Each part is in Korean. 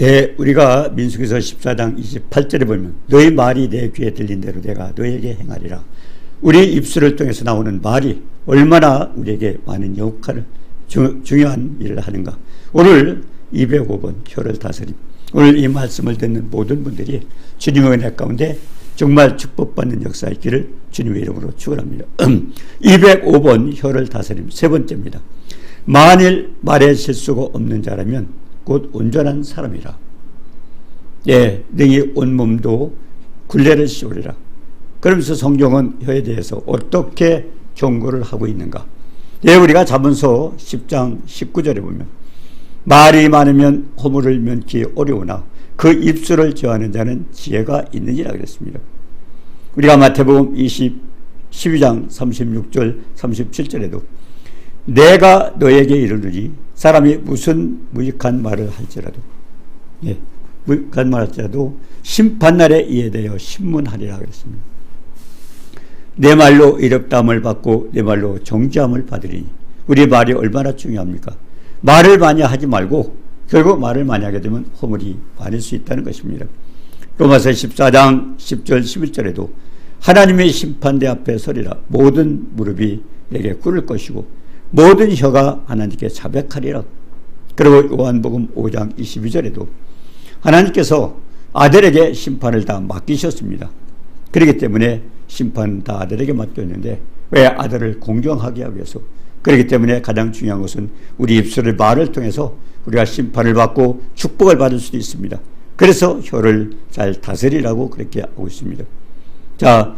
예, 우리가 민수기서 14장 28절에 보면 너희 말이 내 귀에 들린 대로 내가 너에게 행하리라. 우리 입술을 통해서 나오는 말이 얼마나 우리에게 많은 역할을 주, 중요한 일을 하는가. 오늘 205번 혀를 다스림. 오늘 이 말씀을 듣는 모든 분들이 주님의 은혜 가운데 정말 축복받는 역사의 길을 주님의 이름으로 축원합니다. 205번 혀를 다스림 세 번째입니다. 만일 말에 실수가 없는 자라면 곧 온전한 사람이라. 예, 능히 온몸도 굴레를 씌우리라. 그러면서 성경은 혀에 대해서 어떻게 경고를 하고 있는가? 예, 우리가 자문서 10장 19절에 보면 말이 많으면 허물을 면키 어려우나 그 입술을 저하는 자는 지혜가 있느니라 그랬습니다. 우리가 마태복음 20, 12장 36절 37절에도 내가 너에게 이르르니 사람이 무슨 무익한 말을 할지라도 예, 무익한 말 할지라도 심판날에 대하여 신문하리라 그랬습니다. 내 말로 이롭다함을 받고 내 말로 정죄함을 받으리니 우리 말이 얼마나 중요합니까? 말을 많이 하지 말고 결국 말을 많이 하게 되면 허물이 많을 수 있다는 것입니다. 로마서 14장 10절 11절에도 하나님의 심판대 앞에 서리라 모든 무릎이 내게 꿇을 것이고 모든 혀가 하나님께 자백하리라. 그리고 요한복음 5장 22절에도 하나님께서 아들에게 심판을 다 맡기셨습니다. 그렇기 때문에 심판 다 아들에게 맡겼는데 왜 아들을 공정하게 하기 위해서 그렇기 때문에 가장 중요한 것은 우리 입술의 말을 통해서 우리가 심판을 받고 축복을 받을 수도 있습니다. 그래서 혀를 잘 다스리라고 그렇게 하고 있습니다. 자,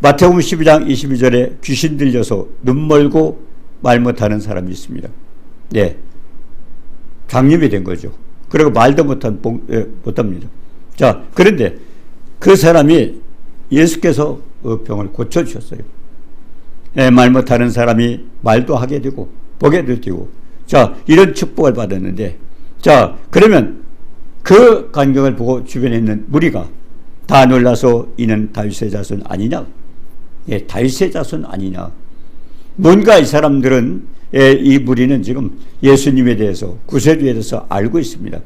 마태복음 12장 22절에 귀신 들려서 눈 멀고 말 못하는 사람이 있습니다. 네. 장염이 된 거죠. 그리고 말도 못한, 예, 못합니다. 자, 그런데 그 사람이 예수께서 그 병을 고쳐주셨어요. 예, 말 못하는 사람이 말도 하게 되고, 보게도 되고, 자, 이런 축복을 받았는데, 자, 그러면 그 간경을 보고 주변에 있는 무리가 다 놀라서 이는 다윗의 자손 아니냐? 예, 다윗의 자손 아니냐? 뭔가 이 사람들은 예, 이 무리는 지금 예수님에 대해서 구세주에 대해서 알고 있습니다.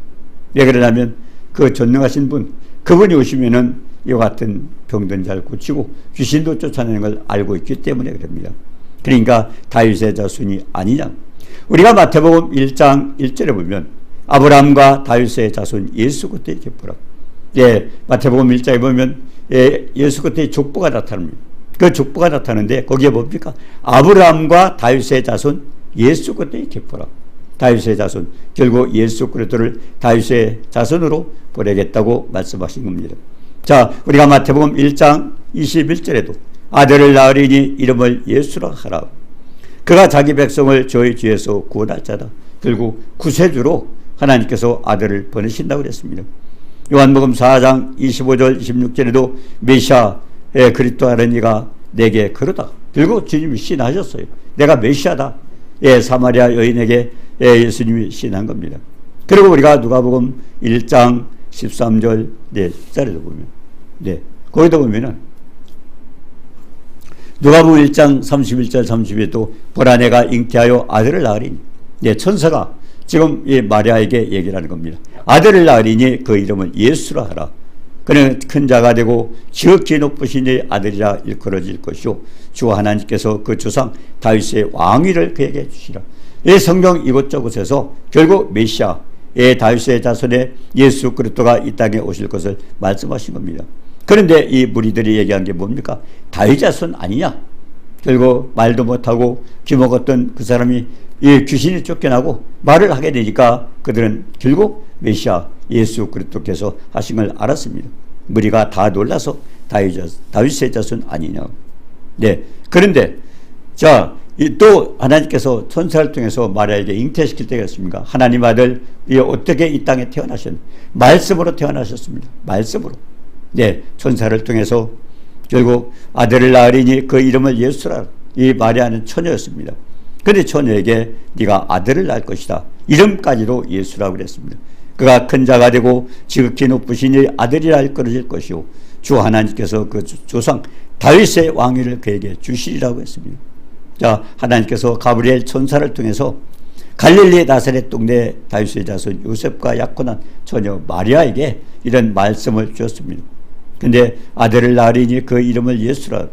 왜 그러냐면 그 전능하신 분, 그분이 오시면은 이와 같은 병든 자를 고치고 귀신도 쫓아내는 걸 알고 있기 때문에 그럽니다. 그러니까 다윗의 자손이 아니냐. 우리가 마태복음 1장 1절에 보면 아브라함과 다윗의 자손 예수 그때의 격보라. 예, 마태복음 1장에 보면 예, 예수 그때의 족보가 나타납니다. 그 족보가 나타나는데 거기에 뭡니까? 아브라함과 다윗의 자손 예수 그때의 격보라. 다윗의 자손 결국 예수 그리스도를 다윗의 자손으로 보내겠다고 말씀하신 겁니다. 자, 우리가 마태복음 1장 21절에도 아들을 낳으리니 이름을 예수라 하라. 그가 자기 백성을 저희 죄에서 구원할 자다. 결국 구세주로 하나님께서 아들을 보내신다고 그랬습니다. 요한복음 4장 25절 26절에도 메시아 의 그리스도 하는 이가 내게 그러다. 결국 주님이 신하셨어요. 내가 메시아다. 예, 사마리아 여인에게 예, 예수님이 신한 겁니다. 그리고 우리가 누가복음 1장 13절 네, 10절에도 보면 네. 거기다 보면은 누가복음 1장 31절 32도 보라 내가 잉태하여 아들을 낳으리니 네, 천사가 지금 이 마리아에게 얘기를 하는 겁니다. 아들을 낳으리니 그 이름은 예수라 하라. 그는 큰 자가 되고 지극히 높으신 이 아들이라 일컬어질 것이요 주 하나님께서 그 주상 다윗의 왕위를 그에게 주시라. 이 성경 이곳저곳에서 결국 메시아 예, 다윗의 자손의 예수 그리스도가 이 땅에 오실 것을 말씀하신 겁니다. 그런데 이 무리들이 얘기한 게 뭡니까? 다윗 자손 아니냐? 결국 말도 못하고 귀먹었던 그 사람이 이 귀신이 쫓겨나고 말을 하게 되니까 그들은 결국 메시아 예수 그리스도께서 걸 알았습니다. 무리가 다 놀라서 다윗의 자손 아니냐. 네. 그런데 자, 또 하나님께서 천사를 통해서 마리아에게 잉태시킬 때가 있습니까? 하나님 아들 어떻게 이 땅에 태어나셨 말씀으로 태어나셨습니다. 말씀으로. 네, 천사를 통해서 결국 아들을 낳으리니 그 이름을 예수라. 이 마리아는 처녀였습니다. 그런데 처녀에게 네가 아들을 낳을 것이다. 이름까지도 예수라고 그랬습니다. 그가 큰 자가 되고 지극히 높으신 아들이라 일컬어질 것이요 주 하나님께서 그 조상 다윗의 왕위를 그에게 주시리라고 했습니다. 자 하나님께서 가브리엘 천사를 통해서 갈릴리 나사렛 동네 다윗의 자손 요셉과 약혼한 처녀 마리아에게 이런 말씀을 주었습니다. 근데 아들을 낳으리니 그 이름을 예수라.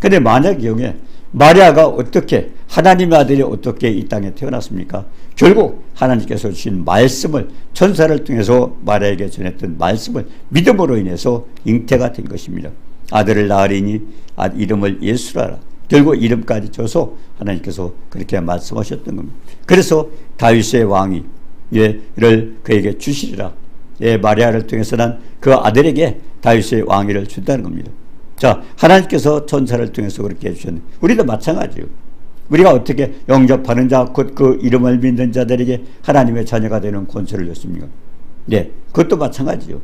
근데 만약 경우에 마리아가 어떻게 하나님의 아들이 어떻게 이 땅에 태어났습니까? 결국 하나님께서 주신 말씀을 천사를 통해서 마리아에게 전했던 말씀을 믿음으로 인해서 잉태가 된 것입니다. 아들을 낳으리니 아, 이름을 예수라라. 결국 이름까지 줘서 하나님께서 그렇게 말씀하셨던 겁니다. 그래서 다윗의 왕이 예, 이를 그에게 주시리라. 예, 마리아를 통해서 난 그 아들에게 다윗의 왕위를 준다는 겁니다. 자, 하나님께서 천사를 통해서 그렇게 해주셨는데, 우리도 마찬가지요. 우리가 어떻게 영접하는 자, 곧 그 이름을 믿는 자들에게 하나님의 자녀가 되는 권세를 줬습니까? 네, 그것도 마찬가지죠.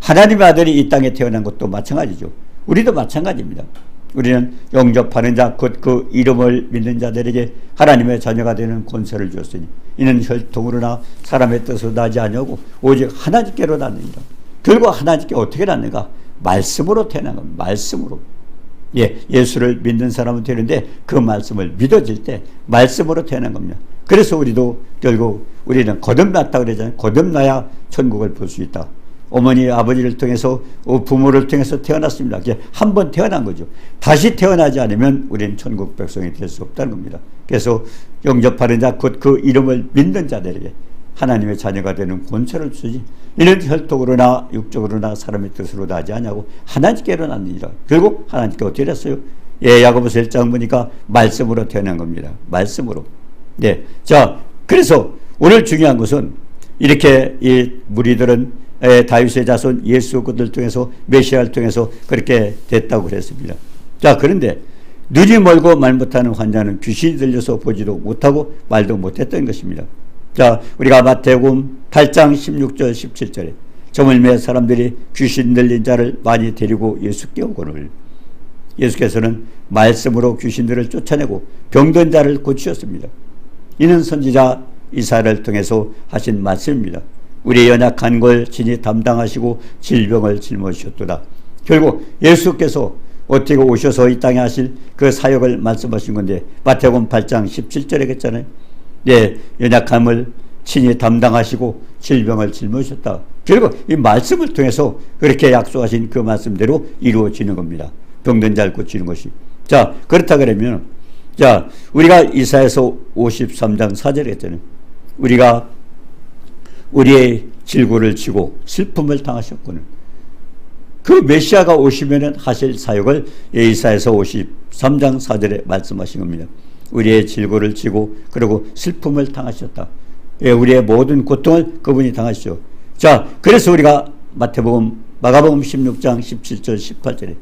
하나님의 아들이 이 땅에 태어난 것도 마찬가지죠. 우리도 마찬가지입니다. 우리는 영접하는 자, 곧 그 이름을 믿는 자들에게 하나님의 자녀가 되는 권세를 줬으니 이는 혈통으로나 사람의 뜻으로 나지 아니하고 오직 하나님께로 낳느니라. 결국 하나님께 어떻게 낳는가? 말씀으로 태어난 겁니다. 말씀으로. 예, 예수를 믿는 사람은 되는데 그 말씀을 믿어질 때 말씀으로 태어난 겁니다. 그래서 우리도 결국 우리는 거듭났다 그러잖아요. 거듭나야 천국을 볼 수 있다. 어머니, 아버지를 통해서 어, 부모를 통해서 태어났습니다. 한 번 태어난 거죠. 다시 태어나지 않으면 우리는 천국 백성이 될 수 없다는 겁니다. 그래서 영접하는 자, 곧 그 이름을 믿는 자들에게 하나님의 자녀가 되는 권세를 주지. 이는 혈통으로나 육적으로나 사람의 뜻으로 나지 않냐고 하나님께로 났느니라. 결국 하나님께 어떻게 됐어요? 예, 야고보서 1장 보니까 말씀으로 태어난 겁니다. 말씀으로. 네. 자, 그래서 오늘 중요한 것은 이렇게 이 무리들은 다윗의 자손 예수 그들 통해서 메시아를 통해서 그렇게 됐다고 그랬습니다. 자, 그런데 눈이 멀고 말 못하는 환자는 귀신이 들려서 보지도 못하고 말도 못했던 것입니다. 자, 우리가 마태복음 8장 16절 17절에 저물매 사람들이 귀신 들린 자를 많이 데리고 예수께 오거늘 예수께서는 말씀으로 귀신들을 쫓아내고 병든 자를 고치셨습니다. 이는 선지자 이사를 통해서 하신 말씀입니다. 우리의 연약한 걸 진히 담당하시고 질병을 짊어지셨도다. 결국 예수께서 어떻게 오셔서 이 땅에 하실 그 사역을 말씀하신 건데 마태복음 8장 17절에 했잖아요. 예, 연약함을 친히 담당하시고 질병을 짊어지셨다. 결국 이 말씀을 통해서 그렇게 약속하신 그 말씀대로 이루어지는 겁니다. 병든 자를 고치는 것이. 자, 그렇다 그러면 자, 우리가 이사에서 53장 4절에 했잖아요. 우리가 우리의 질고를 지고 슬픔을 당하셨거늘. 그 메시아가 오시면 하실 사역을 이사에서 53장 4절에 말씀하신 겁니다. 우리의 질고를 지고 그리고 슬픔을 당하셨다. 예, 우리의 모든 고통을 그분이 당하시죠. 자, 그래서 우리가 마태복음, 마가복음 16장 17절 18절에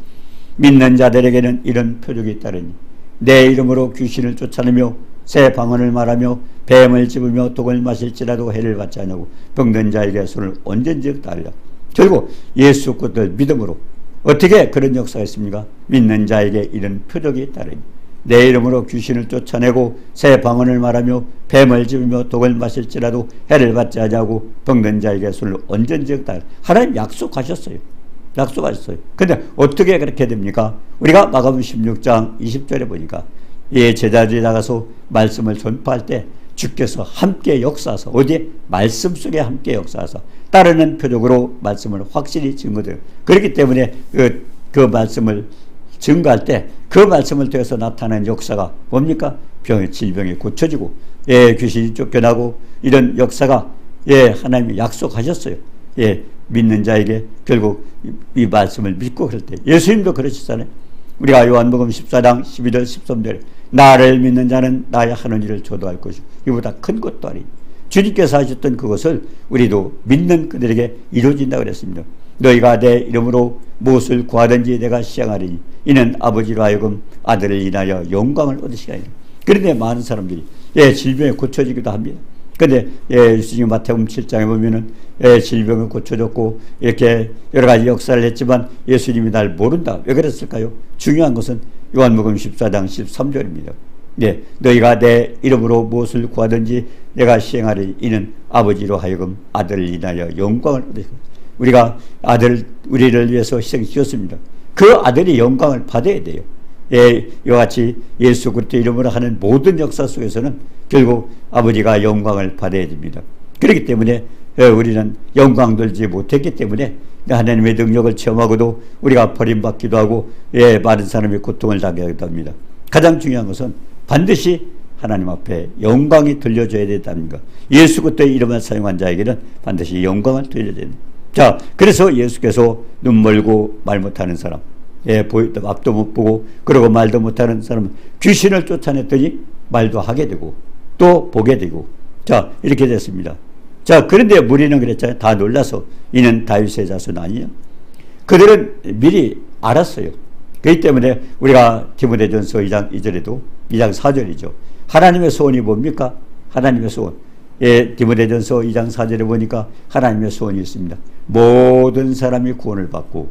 믿는 자들에게는 이런 표적이 따르니 내 이름으로 귀신을 쫓아내며 새 방언을 말하며 뱀을 집으며 독을 마실지라도 해를 받지 않냐고 병든 자에게 손을 언젠지 달려 결국 예수 것들 믿음으로 어떻게 그런 역사가 있습니까? 믿는 자에게 이런 표적이 따르니 내 이름으로 귀신을 쫓아내고 새 방언을 말하며 뱀을 집으며 독을 마실지라도 해를 받지 않냐고 병든 자에게 술을 언젠지 달 하나님 약속하셨어요. 약속하셨어요. 근데 어떻게 그렇게 됩니까? 우리가 마가음 16장 20절에 보니까 예 제자들이 나가서 말씀을 전파할 때 주께서 함께 역사하서 어디 말씀 속에 함께 역사하서 따르는 표적으로 말씀을 확실히 증거돼요. 그렇기 때문에 그, 그 말씀을 증거할 때 그 말씀을 통해서 나타나는 역사가 뭡니까? 병의 질병이 고쳐지고 예 귀신이 쫓겨나고 이런 역사가 예 하나님이 약속하셨어요. 예 믿는 자에게 결국 이, 말씀을 믿고 그럴 때 예수님도 그러셨잖아요. 우리가 요한복음 14장 11절 13절 나를 믿는 자는 나의 하는 일을 조도할 것이고 이보다 큰 것도 아니 주님께서 하셨던 그것을 우리도 믿는 그들에게 이루어진다 그랬습니다. 너희가 내 이름으로 무엇을 구하든지 내가 시행하리니 이는 아버지로 하여금 아들을 인하여 영광을 얻으시라. 그런데 많은 사람들이 예, 질병에 고쳐지기도 합니다. 근데 예, 예수님 마태복음 7장에 보면은 예, 질병을 고쳐줬고 이렇게 여러 가지 역사를 했지만 예수님이 날 모른다. 왜 그랬을까요? 중요한 것은 요한복음 14장 13절입니다. 예, 너희가 내 이름으로 무엇을 구하든지 내가 시행하리 이는 아버지로 하여금 아들을 인하여 영광을 얻으시고 우리가 아들 우리를 위해서 희생시켰습니다. 그 아들이 영광을 받아야 돼요. 예, 이와 같이 예수 그리스도 이름으로 하는 모든 역사 속에서는 결국 아버지가 영광을 받아야 됩니다. 그렇기 때문에 예, 우리는 영광 돌지 못했기 때문에 하나님의 능력을 체험하고도 우리가 버림받기도 하고 예, 많은 사람이 고통을 당하기도 합니다. 가장 중요한 것은 반드시 하나님 앞에 영광이 들려줘야 된다는 것. 예수 그리스도의 이름을 사용한 자에게는 반드시 영광을 돌려야 된다. 자, 그래서 예수께서 눈 멀고 말 못하는 사람, 예, 보이, 앞도 못 보고 그러고 말도 못하는 사람은 귀신을 쫓아냈더니 말도 하게 되고 또 보게 되고 자 이렇게 됐습니다. 자 그런데 무리는 그랬잖아요. 다 놀라서 이는 다윗의 자손 아니냐? 그들은 미리 알았어요. 그렇기 때문에 우리가 디모데전서 2장 2절에도 2장 4절이죠. 하나님의 소원이 뭡니까? 하나님의 소원. 예, 디모데전서 2장 4절에 보니까 하나님의 소원이 있습니다. 모든 사람이 구원을 받고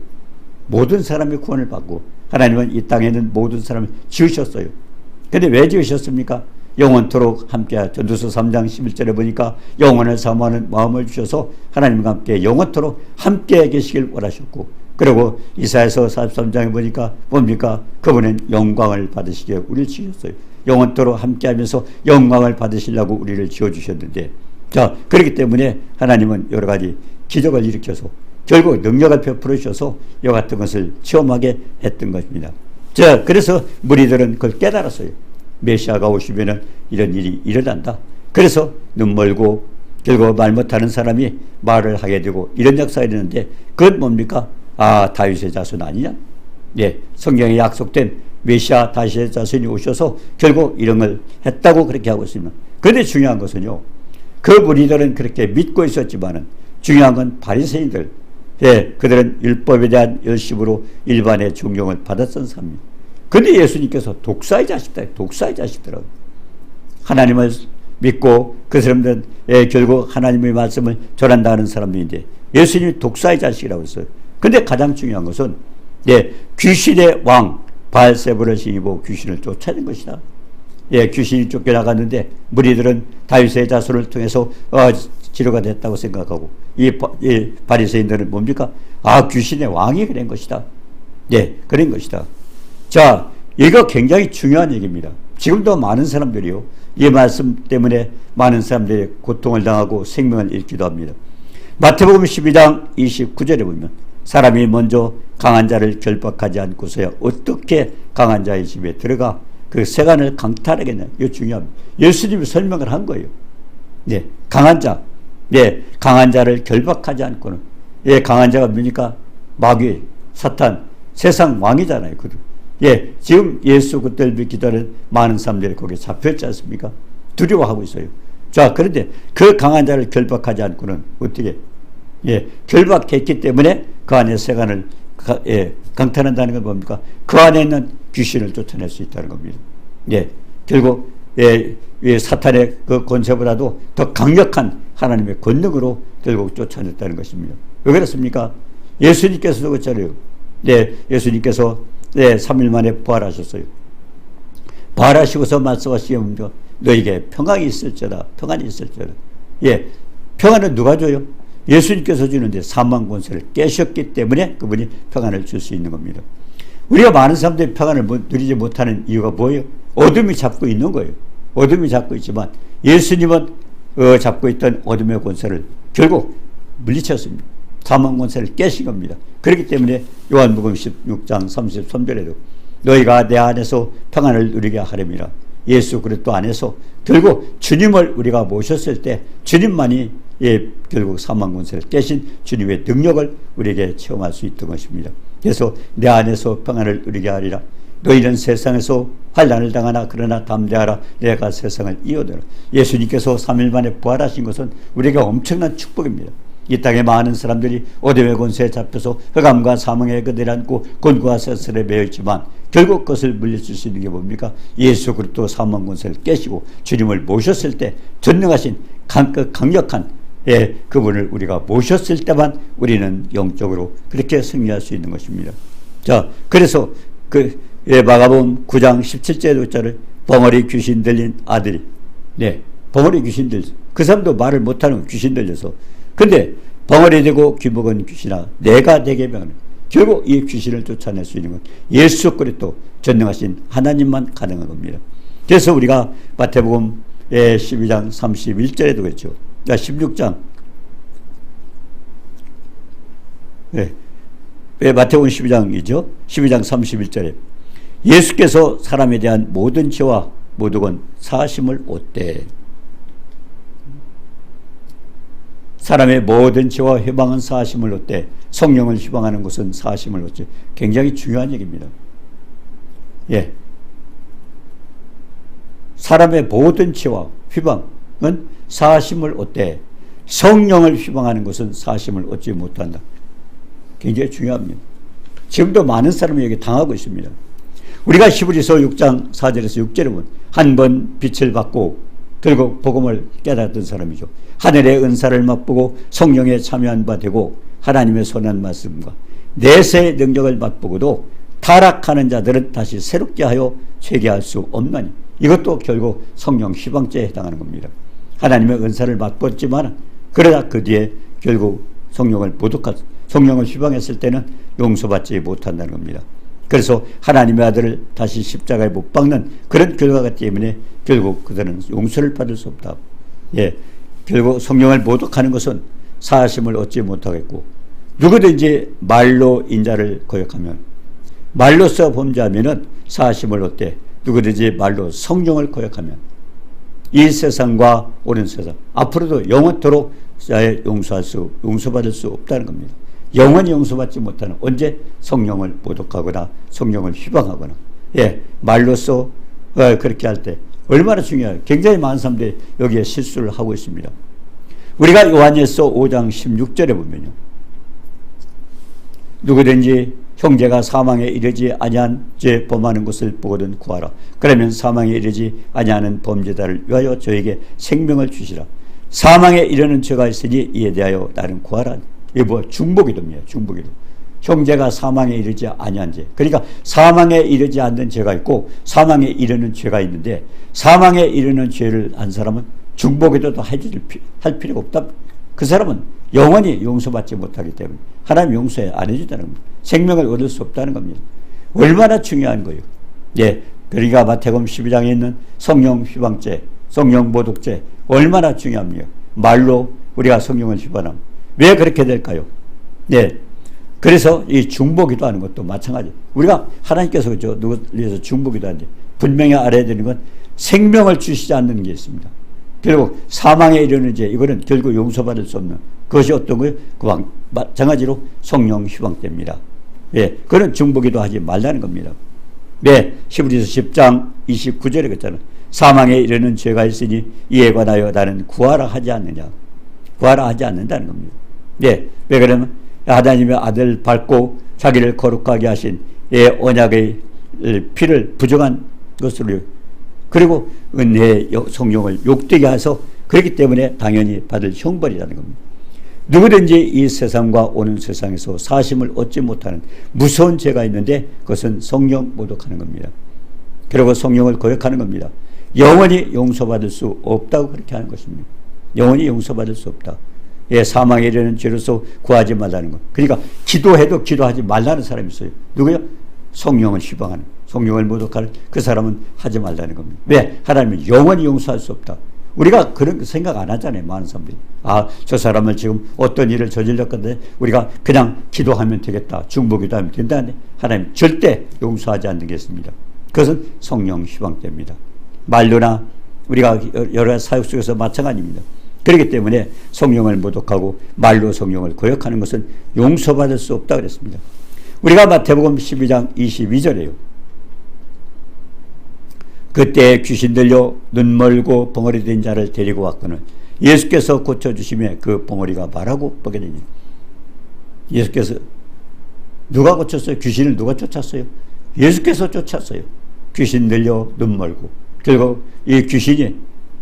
모든 사람이 구원을 받고 하나님은 이 땅에 있는 모든 사람을 지으셨어요. 근데 왜 지으셨습니까? 영원토록 함께 전두서 3장 11절에 보니까 영원을 사모하는 마음을 주셔서 하나님과 함께 영원토록 함께 계시길 원하셨고 그리고 이사에서 43장에 보니까 뭡니까? 그분은 영광을 받으시게 우리를 지으셨어요. 영원토록 함께 하면서 영광을 받으시려고 우리를 지어주셨는데 자 그렇기 때문에 하나님은 여러 가지 기적을 일으켜서 결국 능력을 베풀어 주셔서 이와 같은 것을 체험하게 했던 것입니다. 자 그래서 무리들은 그걸 깨달았어요. 메시아가 오시면은 이런 일이 일어난다. 그래서 눈 멀고 결국 말 못하는 사람이 말을 하게 되고 이런 역사가 있는데 그건 뭡니까? 아 다윗의 자손 아니냐? 예, 성경에 약속된 메시아 다윗의 자손이 오셔서 결국 걸 했다고 그렇게 하고 있습니다. 그런데 중요한 것은요. 그 무리들은 그렇게 믿고 있었지만은 중요한 건 바리새인들, 예, 그들은 율법에 대한 열심으로 일반의 존경을 받았던 사람입니다. 근데 예수님께서 독사의 자식들, 독사의 자식들은 하나님을 믿고 그 사람들은 예, 결국 하나님의 말씀을 전한다는 사람들인데 예수님이 독사의 자식이라고 했어요. 근데 가장 중요한 것은 예, 귀신의 왕 바알세부를 힘입어 귀신을 쫓아낸 것이다. 예, 귀신이 쫓겨나갔는데 무리들은 다윗의 자손을 통해서 어, 치료가 됐다고 생각하고 이, 이 바리새인들은 뭡니까? 아 귀신의 왕이 그런 것이다. 예, 그런 것이다. 자, 이거 굉장히 중요한 얘기입니다. 지금도 많은 사람들이요. 이 말씀 때문에 많은 사람들이 고통을 당하고 생명을 잃기도 합니다. 마태복음 12장 29절에 보면 사람이 먼저 강한 자를 결박하지 않고서야 어떻게 강한 자의 집에 들어가 그 세간을 강탈하겠냐. 이거 중요합니다. 예수님이 설명을 한 거예요. 예, 강한 자. 예, 강한 자를 결박하지 않고는. 예, 강한 자가 뭡니까? 마귀, 사탄, 세상 왕이잖아요. 그들. 예, 지금 예수 그때를 믿기도는 많은 사람들이 거기에 잡혔지 않습니까? 두려워하고 있어요. 자, 그런데 그 강한 자를 결박하지 않고는 어떻게, 예, 결박했기 때문에 그 안에 세간을 가, 예, 강탈한다는 건 뭡니까? 그 안에 있는 귀신을 쫓아낼 수 있다는 겁니다. 예, 결국, 예, 예, 사탄의 그 권세보다도 더 강력한 하나님의 권능으로 결국 쫓아냈다는 것입니다. 왜 그렇습니까? 예수님께서도 그랬잖아요. 예, 예수님께서 네, 3일 만에 부활하셨어요. 부활하시고서 말씀하시기 너에게 평강이 있을지라 평안이 있을지라 예, 평안은 누가 줘요? 예수님께서 주는데 사망 권세를 깨셨기 때문에 그분이 평안을 줄 수 있는 겁니다. 우리가 많은 사람들이 평안을 누리지 못하는 이유가 뭐예요? 어둠이 잡고 있는 거예요. 어둠이 잡고 있지만 예수님은 어, 잡고 있던 어둠의 권세를 결국 물리쳤습니다. 사망 권세를 깨신 겁니다. 그렇기 때문에 요한복음 16장 33절에도 너희가 내 안에서 평안을 누리게 하렵니다. 예수 그리스도 안에서 결국 주님을 우리가 모셨을 때 주님만이 예, 결국 사망 권세를 깨신 주님의 능력을 우리에게 체험할 수 있던 것입니다. 그래서 내 안에서 평안을 누리게 하리라. 너희는 세상에서 환란을 당하나 그러나 담대하라 내가 세상을 이어들어 예수님께서 3일 만에 부활하신 것은 우리에게 엄청난 축복입니다. 이 땅에 많은 사람들이 어둠의 권세에 잡혀서 흑암과 사망의 그들 안고 곤고와 세슬에 매여 있지만 결국 그것을 물리칠 수 있는 게 뭡니까? 예수 그리스도 사망 권세를 깨시고 주님을 모셨을 때 전능하신 강, 그 강력한 예, 그분을 우리가 모셨을 때만 우리는 영적으로 그렇게 승리할 수 있는 것입니다. 자, 그래서 그 예, 마가복음 9장 17절에 있잖아요. 벙어리 귀신 들린 아들이 네, 벙어리 귀신 들. 그 사람도 말을 못하는 귀신 들려서 근데 벙어리 되고 귀먹은 귀신아 내가 내게 명하는 결국 이 귀신을 쫓아낼 수 있는 건 예수 그리스도 전능하신 하나님만 가능한 겁니다. 그래서 우리가 마태복음 12장 31절에도 그랬죠. 16장 네. 마태복음 12장이죠. 12장 31절에 예수께서 사람에 대한 모든 죄와 모든 사심을 얻되 사람의 모든 죄와 회방은 사심을 얻되 성령을 희망하는 것은 사심을 얻지. 굉장히 중요한 얘기입니다. 예. 사람의 모든 죄와 휘방 은 사심을 얻되 성령을 휘방하는 것은 사심을 얻지 못한다. 굉장히 중요합니다. 지금도 많은 사람이 여기 당하고 있습니다. 우리가 히브리서 6장 4절에서 6절에 보면 한 번 빛을 받고 결국 복음을 깨닫던 사람이죠. 하늘의 은사를 맛보고 성령에 참여한 바 되고 하나님의 선한 말씀과 내세의 능력을 맛보고도 타락하는 자들은 다시 새롭게 하여 회개할 수 없나니 이것도 결국 성령 희방죄에 해당하는 겁니다. 하나님의 은사를 맛봤지만 그러다 그 뒤에 결국 성령을 모독할 성령을 희방했을 때는 용서받지 못한다는 겁니다. 그래서 하나님의 아들을 다시 십자가에 못 박는 그런 결과가 때문에 결국 그들은 용서를 받을 수 없다. 예. 결국 성령을 모독하는 것은 사심을 얻지 못하겠고 누구든지 말로 인자를 거역하면 말로써 범죄하면은 사심을 얻되 누구든지 말로 성령을 거역하면 이 세상과 오는 세상 앞으로도 영원토록 용서할 수 용서받을 수 없다는 겁니다. 영원히 용서받지 못하는 언제 성령을 모독하거나 성령을 희방하거나 예 말로써 어, 그렇게 할 때 얼마나 중요해요. 굉장히 많은 사람들이 여기에 실수를 하고 있습니다. 우리가 요한일서 5장 16절에 보면요. 누구든지 형제가 사망에 이르지 아니한 죄 범하는 것을 보거든 구하라. 그러면 사망에 이르지 아니하는 범죄자를 위하여 저에게 생명을 주시라. 사망에 이르는 죄가 있으니 이에 대하여 나는 구하라. 이게 뭐 중보기도입니다. 중보기도. 형제가 사망에 이르지 아니한 죄. 그러니까 사망에 이르지 않는 죄가 있고 사망에 이르는 죄가 있는데 사망에 이르는 죄를 한 사람은 중보기도도 할 필요가 없다. 그 사람은 영원히 용서받지 못하기 때문에 하나님 용서에 안 해준다는 겁니다. 생명을 얻을 수 없다는 겁니다. 얼마나 중요한 거예요. 예. 그러니까 마태복음 12장에 있는 성령 휘방죄, 성령 모독죄 얼마나 중요합니까? 말로 우리가 성령을 휘방함. 왜 그렇게 될까요? 네. 그래서 이 중보기도 하는 것도 마찬가지. 우리가 하나님께서 그죠 누구 위해서 중보기도 하는데 분명히 알아야 되는 건 생명을 주시지 않는 게 있습니다. 결국 사망에 이르는 죄 이거는 결국 용서받을 수 없는 그것이 어떤 거예요? 그 마찬가지로 성령 휴방됩니다. 예, 그런 중보기도 하지 말라는 겁니다. 네, 히브리서 10장 29절에 그랬잖아요. 사망에 이르는 죄가 있으니 이에 관하여 나는 구하라 하지 않느냐. 구하라 하지 않는다는 겁니다. 네, 왜 그러면 하나님의 아들 밟고 자기를 거룩하게 하신 예, 언약의 피를 부정한 것으로 그리고 은혜의 성령을 욕되게 해서 그렇기 때문에 당연히 받을 형벌이라는 겁니다. 누구든지 이 세상과 오는 세상에서 사심을 얻지 못하는 무서운 죄가 있는데 그것은 성령 모독하는 겁니다. 그리고 성령을 거역하는 겁니다. 영원히 용서받을 수 없다고 그렇게 하는 것입니다. 영원히 용서받을 수 없다. 예, 사망에 이르는 죄로서 구하지 말라는 것. 그러니까 기도해도 기도하지 말라는 사람이 있어요. 누구요? 성령을 희방하는, 성령을 모독하는 그 사람은 하지 말라는 겁니다. 왜? 하나님은 영원히 용서할 수 없다. 우리가 그런 생각 안 하잖아요. 많은 사람들이. 아, 저 사람을 지금 어떤 일을 저질렀건데 우리가 그냥 기도하면 되겠다. 중보기도 하면 된다는데 하나님 절대 용서하지 있습니다. 그것은 성령 희방됩니다. 말로나 우리가 여러 사역 속에서 마찬가지입니다. 그렇기 때문에 성령을 모독하고 말로 성령을 거역하는 것은 용서받을 수 없다 그랬습니다. 우리가 마태복음 12장 22절에요. 그때 귀신 들려 눈 멀고 벙어리 된 자를 데리고 왔거늘 예수께서 고쳐주심에 그 벙어리가 말하고 보게 되니 예수께서 누가 고쳤어요? 귀신을 누가 쫓았어요? 예수께서 쫓았어요. 귀신 들려 눈 멀고 결국 이 귀신이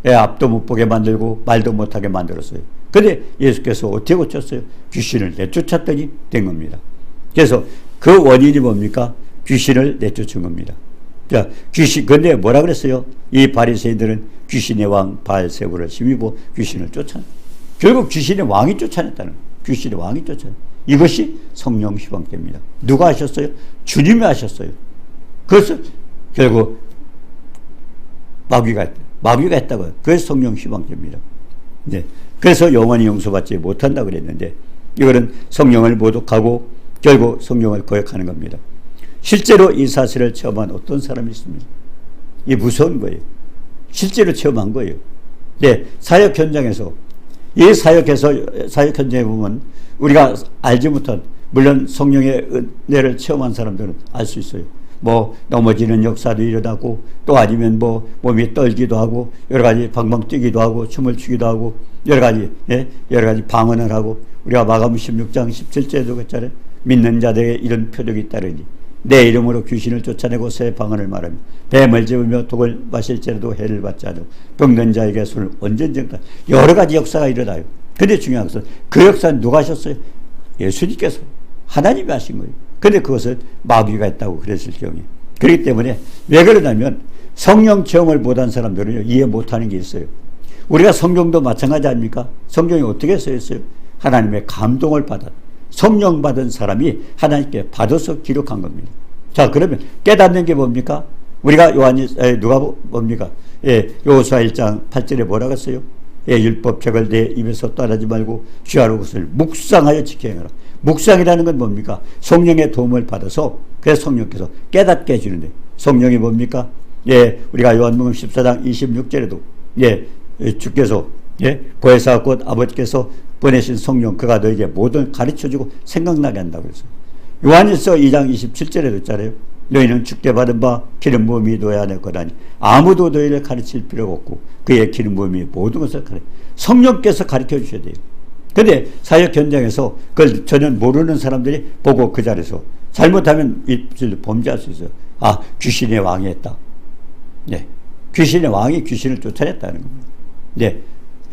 애 앞도 못 보게 만들고 말도 못하게 만들었어요. 근데 예수께서 어떻게 고쳤어요? 귀신을 내쫓았더니 된 겁니다. 그래서 그 원인이 뭡니까? 귀신을 내쫓은 겁니다. 자, 귀신, 근데 뭐라 그랬어요? 이 바리새인들은 귀신의 왕 바알세부를 힘입어 귀신을 쫓아. 결국 귀신의 왕이 쫓아냈다는 귀신의 왕이 쫓아. 이것이 성령 휘방됩니다. 누가 하셨어요? 주님이 하셨어요. 그것을 결국 마귀가. 마귀가 했다고. 그래서 성령 휘방됩니다. 네. 그래서 영원히 용서받지 못한다 그랬는데 이거는 성령을 모독하고 결국 성령을 거역하는 겁니다. 실제로 이 사실을 체험한 어떤 사람이 있습니다. 이 무서운 거예요. 실제로 체험한 거예요. 네, 사역 현장에서 이 사역에서 사역 현장에 보면 우리가 알지 못한 물론 성령의 은혜를 체험한 사람들은 알 수 있어요. 뭐 넘어지는 역사도 일어나고 또 아니면 뭐 몸이 떨기도 하고 여러 가지 방방 뛰기도 하고 춤을 추기도 하고 여러 가지 예? 여러 가지 방언을 하고 우리가 마감 16장 17절에도 그랬잖아요. 믿는 자들에게 이런 표적이 따르니 내 이름으로 귀신을 쫓아내고 새 방언을 말하며 뱀을 집으며 독을 마실지라도 해를 받지 않고 병든 자에게 손을 언제든지 다 여러 가지 역사가 일어나요. 근데 중요한 것은 그 역사는 누가 하셨어요? 예수님께서 하나님이 하신 거예요. 근데 그것을 마귀가 했다고 그랬을 경우에 그렇기 때문에 왜 그러냐면 성령 체험을 못한 사람들은 이해 못하는 게 있어요. 우리가 성경도 마찬가지 아닙니까? 성경이 어떻게 써있어요? 하나님의 감동을 받아 성령 받은 사람이 하나님께 받아서 기록한 겁니다. 자, 그러면 깨닫는 게 뭡니까? 우리가 요한이 에, 누가 뭡니까? 예, 요호수아 1장 8절에 뭐라고 했어요? 예, 율법책을 내 입에서 떠나지 말고 주야로 것을 묵상하여 지켜 행하라. 묵상이라는 건 뭡니까? 성령의 도움을 받아서 그래서 성령께서 깨닫게 해주는데 성령이 뭡니까? 예, 우리가 요한복음 14장 26절에도 예, 주께서 예, 보혜사 곧 아버지께서 보내신 성령 그가 너에게 모든 가르쳐주고 생각나게 한다고 그랬어요. 요한일서 2장 27절에도 있잖아요. 너희는 죽게 받은 바 기름 부음이 너희 안에 거라니 아무도 너희를 가르칠 필요가 없고 그의 기름 부음이 모든 것을 가르쳐 성령께서 가르쳐 주셔야 돼요. 근데 사역 현장에서 그걸 전혀 모르는 사람들이 보고 그 자리에서 잘못하면 입술로 범죄할 수 있어요. 아, 귀신의 왕이 했다. 네. 귀신의 왕이 귀신을 쫓아냈다는 겁니다. 네.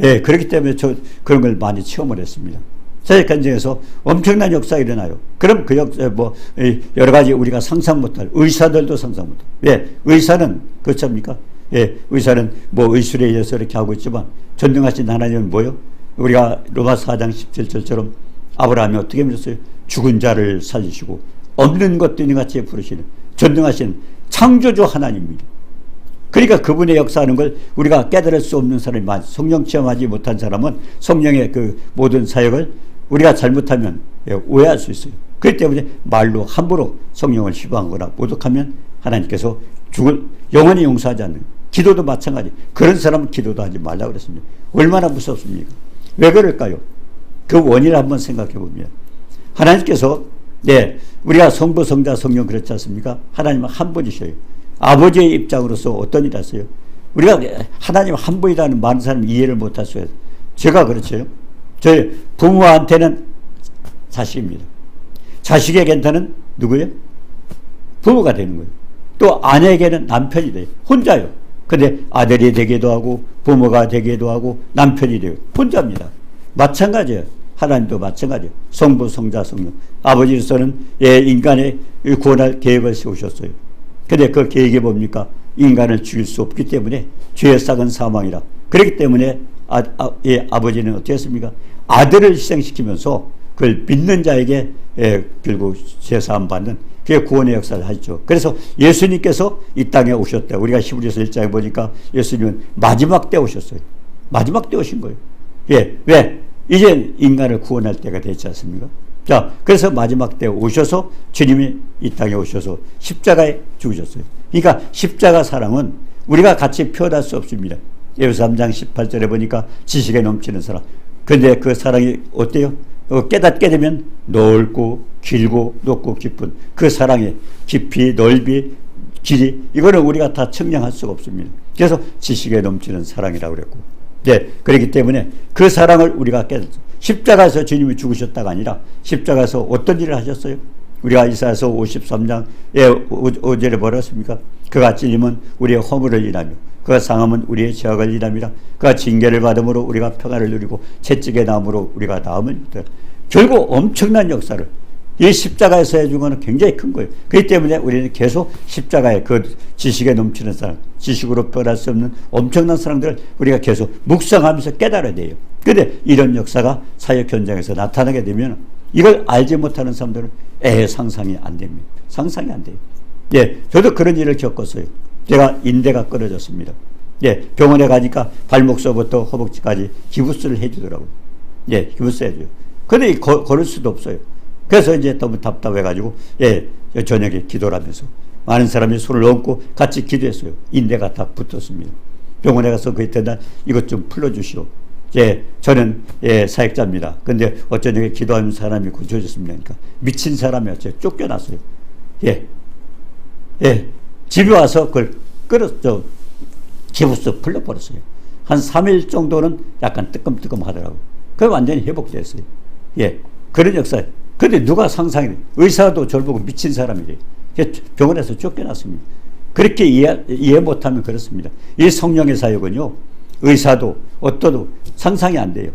예, 그렇기 때문에 저 그런 걸 많이 체험을 했습니다. 사역 현장에서 엄청난 역사가 일어나요. 그럼 그 역사, 뭐, 여러 가지 우리가 상상 못할, 의사들도 상상 못할. 예, 의사는, 그렇습니까? 예, 의사는 뭐 의술에 의해서 이렇게 하고 있지만, 전능하신 하나님은 뭐요? 우리가 로마 4장 17절처럼 아브라함이 어떻게 믿었어요? 죽은 자를 살리시고 없는 것들이 같이 부르시는 전능하신 창조주 하나님입니다. 그러니까 그분의 역사하는 걸 우리가 깨달을 수 없는 사람이 많 성령 체험하지 못한 사람은 성령의 그 모든 사역을 우리가 잘못하면 예, 오해할 수 있어요. 그렇기 때문에 말로 함부로 성령을 희망하거나 모독하면 하나님께서 죽을 영원히 용서하지 않는 기도도 마찬가지. 그런 사람은 기도도 하지 말라고 그랬습니다. 얼마나 무섭습니까? 왜 그럴까요? 그 원인을 한번 생각해 보면 하나님께서 네 우리가 성부 성자 성령 그렇지 않습니까? 하나님은 한 분이셔요. 아버지의 입장으로서 어떤 일 하세요? 우리가 하나님 한 분이라는 많은 사람이 이해를 수 있어요. 제가 그렇죠. 저희 부모한테는 자식입니다. 자식에게는 누구예요? 부모가 되는 거예요. 또 아내에게는 남편이 돼요. 혼자요. 근데 아들이 되기도 하고 부모가 되기도 하고 남편이 되고 혼자입니다. 마찬가지예요. 하나님도 마찬가지예요. 성부, 성자, 성령. 아버지로서는 예, 인간의 구원할 계획을 세우셨어요. 근데 그 계획이 뭡니까? 인간을 죽일 수 없기 때문에 죄의 싹은 사망이라. 그렇기 때문에 아, 아, 예, 아버지는 어떻게 했습니까? 아들을 희생시키면서 그걸 믿는 자에게 예, 결국 제사함 받는 그게 구원의 역사를 하죠. 그래서 예수님께서 이 땅에 오셨다. 우리가 히브리서 1장에 보니까 예수님은 마지막 때 오셨어요. 마지막 때 오신 거예요. 예, 왜? 이제 인간을 구원할 때가 됐지 않습니까? 자, 그래서 마지막 때 오셔서 주님이 이 땅에 오셔서 십자가에 죽으셨어요. 그러니까 십자가 사랑은 우리가 같이 표현할 수 없습니다. 예수 3장 18절에 보니까 지식에 넘치는 사랑. 근데 그 사랑이 어때요? 어, 깨닫게 되면 넓고 길고 높고 깊은 그 사랑의 깊이 넓이 길이 이거는 우리가 다 측량할 수가 없습니다. 그래서 지식에 넘치는 사랑이라고 그랬고 네, 그렇기 때문에 그 사랑을 우리가 깨닫죠. 십자가에서 주님이 죽으셨다가 아니라 십자가에서 어떤 일을 하셨어요? 우리가 이사에서 53장에 5절에 뭐라 습니까? 그가 찔림은 우리의 허물을 인하며 그가 상함은 우리의 죄악을 인함이라. 그가 징계를 받음으로 우리가 평안을 누리고 채찍에 나음으로 우리가 나음을 결국 엄청난 역사를 이 십자가에서 해준 것은 굉장히 큰 거예요. 그렇기 때문에 우리는 계속 십자가의 그 지식에 넘치는 사람, 지식으로 변할 수 없는 엄청난 사람들을 우리가 계속 묵상하면서 깨달아야 돼요. 근데 이런 역사가 사역 현장에서 나타나게 되면 이걸 알지 못하는 사람들은 에 상상이 안 됩니다. 상상이 안 돼요. 예, 저도 그런 일을 겪었어요. 제가 인대가 끊어졌습니다. 예, 병원에 가니까 발목서부터 허벅지까지 기부스를 해주더라고요. 예, 기부스 해줘요. 근데 거, 걸을 수도 없어요. 그래서 이제 너무 답답해가지고, 예, 저녁에 기도를 하면서 많은 사람이 손을 얹고 같이 기도했어요. 인대가 다 붙었습니다. 병원에 가서 그 이튿 날 이것 좀 풀어주시오. 예, 저는 예, 사역자입니다. 근데 어쩌니 기도하는 사람이 고쳐졌습니다. 그러니까 미친 사람이었어요. 쫓겨났어요. 예, 예, 집에 와서 그걸 끌었죠. 기부스 풀려버렸어요. 한 3일 정도는 약간 뜨끔뜨끔 하더라고. 그 완전히 회복됐어요. 예, 그런 역사. 근데 누가 상상해? 의사도 저를 보고 미친 사람이래. 병원에서 쫓겨났습니다. 그렇게 이해, 이해 못하면 그렇습니다. 이 성령의 사역은요, 의사도 어떠도 상상이 안 돼요.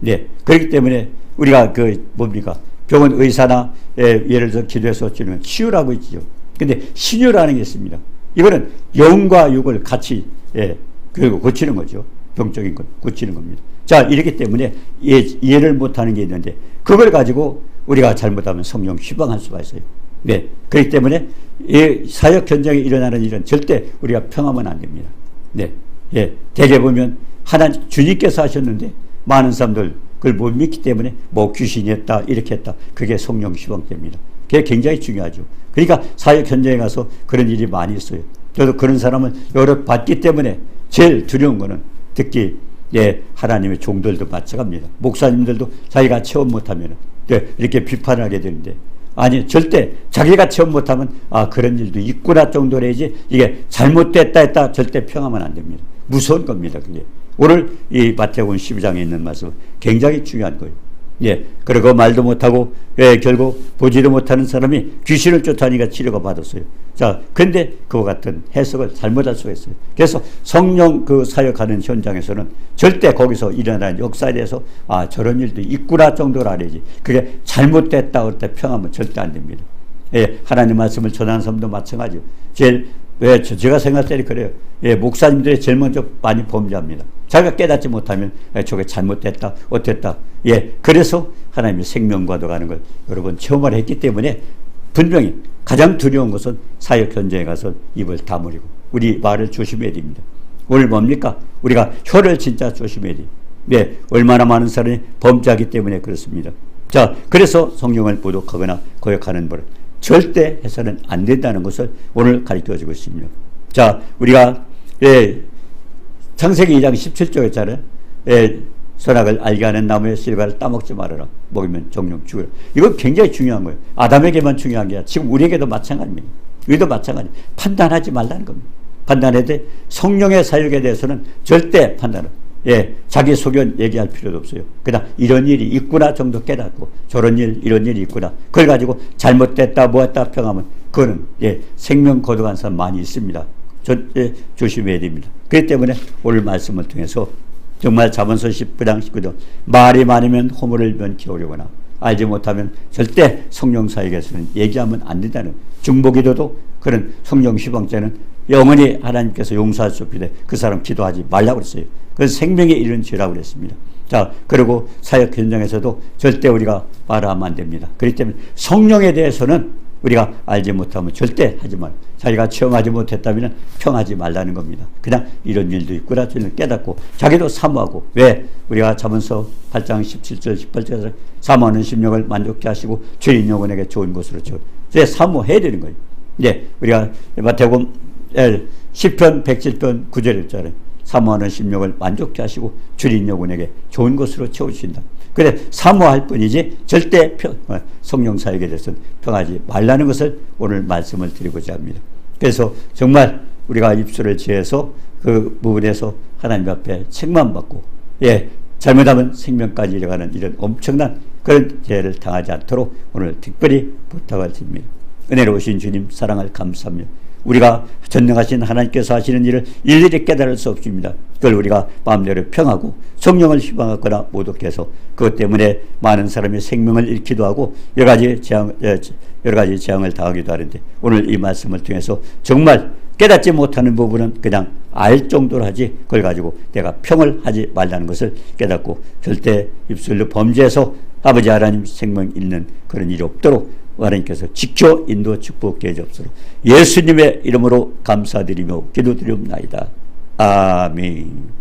네. 그렇기 때문에 우리가 그 뭡니까? 병원 의사나 예, 예를 들어 기도해서 치는 치유라고 있죠. 근데 신유라는 게 있습니다. 이거는 영과 육을 같이 예, 그리고 고치는 거죠. 병적인 건 고치는 겁니다. 자, 이렇기 때문에 이해, 이해 를 못하는 게 있는데 그걸 가지고 우리가 잘못하면 성령 휴방할 수가 있어요. 네. 그렇기 때문에 이 사역 현장에 일어나는 일은 절대 우리가 평하면 안 됩니다. 네. 예. 대개 보면 하나님 주님께서 하셨는데 많은 사람들 그걸 못 믿기 때문에 뭐 귀신이 했다 이렇게 했다 그게 성령 휴방됩니다. 그게 굉장히 중요하죠. 그러니까 사역 현장에 가서 그런 일이 많이 있어요. 저도 그런 사람을 여러 봤기 때문에 제일 두려운 거는 특히 예, 하나님의 종들도 마찬가지입니다. 목사님들도 자기가 체험 못하면 예, 이렇게 비판하게 되는데 아니 절대 자기가 체험 못하면 아 그런 일도 있구나 정도래야지 이게 잘못됐다 했다 절대 평하면 안 됩니다. 무서운 겁니다. 그게 오늘 이 마태복음 12장에 있는 말씀 굉장히 중요한 거예요. 예, 그리고 말도 못하고 예, 결국 보지도 못하는 사람이 귀신을 쫓아니까 치료가 받았어요. 자, 근데 그와 같은 해석을 잘못할 수가 있어요. 그래서 성령 그 사역하는 현장에서는 절대 거기서 일어나는 역사에 대해서 아 저런 일도 있구나 정도로 알아야지. 그게 잘못됐다 그때 평하면 절대 안 됩니다. 예, 하나님 말씀을 전하는 사람도 마찬가지요. 제일 왜 제가 생각할 때 그래요. 예, 목사님들이 제일 먼저 많이 범죄합니다. 자기가 깨닫지 못하면 예, 저게 잘못됐다, 어땠다. 예, 그래서 하나님의 생명과도 가는 걸 여러분 체험을 했기 때문에 분명히 가장 두려운 것은 사역 현장에 가서 입을 다물이고 우리 말을 조심해야 됩니다. 오늘 뭡니까? 우리가 혀를 진짜 조심해야 돼요. 네, 얼마나 많은 사람이 범죄하기 때문에 그렇습니다. 자, 그래서 성령을 모독하거나 거역하는 것 절대 해서는 안 된다는 것을 오늘 가르쳐 주고 있습니다. 자, 우리가 예, 창세기 2장 17조 했잖아요. 예, 선악을 알게 하는 나무의 실과를 따먹지 말아라. 먹으면 정령 죽어라. 이건 굉장히 중요한 거예요. 아담에게만 중요한 게 아니라 지금 우리에게도 마찬가지입니다. 우리도 마찬가지. 판단하지 말라는 겁니다. 판단해야 돼. 성령의 사역에 대해서는 절대 판단을. 예, 자기 소견 얘기할 필요도 없어요. 그냥 이런 일이 있구나 정도 깨닫고 저런 일, 이런 일이 있구나. 그걸 가지고 잘못됐다, 뭐했다 평하면 그거는 예, 생명 거둬간 사람 많이 있습니다. 저, 예, 조심해야 됩니다. 그렇기 때문에 오늘 말씀을 통해서 정말 자문서 10부장 19절 말이 많으면 호물을 면키 오려거나 알지 못하면 절대 성령 사역에서는 얘기하면 안 된다는 중보기도도 그런 성령 시방죄는 영원히 하나님께서 때문에 그 사람 기도하지 말라고 그랬어요. 그래서 생명에 이른 죄라고 그랬습니다. 자, 그리고 사역 현장에서도 절대 우리가 말하면 안 됩니다. 그렇기 때문에 성령에 대해서는 우리가 알지 못하면 절대 하지 말. 자기가 체험하지 못했다면 평하지 말라는 겁니다. 그냥 이런 일도 있구나 저는 깨닫고 자기도 사모하고 왜 우리가 자문서 8장 17절 18절에서 사모하는 심령을 만족케 하시고 죄인 영혼에게 좋은 것으로 저 사모해야 되는 거예요. 네, 우리가 마태복음 10편 107편 9절 있잖아요. 사모하는 심령을 만족케 하시고 주인 영혼에게 좋은 것으로 채우신다. 그래 사모할 뿐이지 절대 평, 어, 성령 사역에 대해서는 평하지 말라는 것을 오늘 말씀을 드리고자 합니다. 그래서 정말 우리가 입술을 지어서 그 부분에서 하나님 앞에 책만 받고 예 잘못하면 생명까지 이어가는 이런 엄청난 그런 죄를 당하지 않도록 오늘 특별히 부탁을 드립니다. 은혜로우신 주님 사랑을 감사하며 우리가 전능하신 하나님께서 하시는 일을 일일이 깨달을 수 없습니다. 그걸 우리가 마음대로 평하고 성령을 희망하거나 모독해서 그것 때문에 많은 사람이 생명을 잃기도 하고 여러 가지 재앙, 여러 가지 재앙을 당하기도 하는데 오늘 이 말씀을 통해서 정말 깨닫지 못하는 부분은 그냥 알 정도로 하지 그걸 가지고 내가 평을 하지 말라는 것을 깨닫고 절대 입술로 범죄해서 아버지 하나님 생명 있는 그런 일이 없도록 하나님께서 지켜 인도 축복해 주옵소서. 예수님의 이름으로 감사드리며 기도드리옵나이다. 아멘.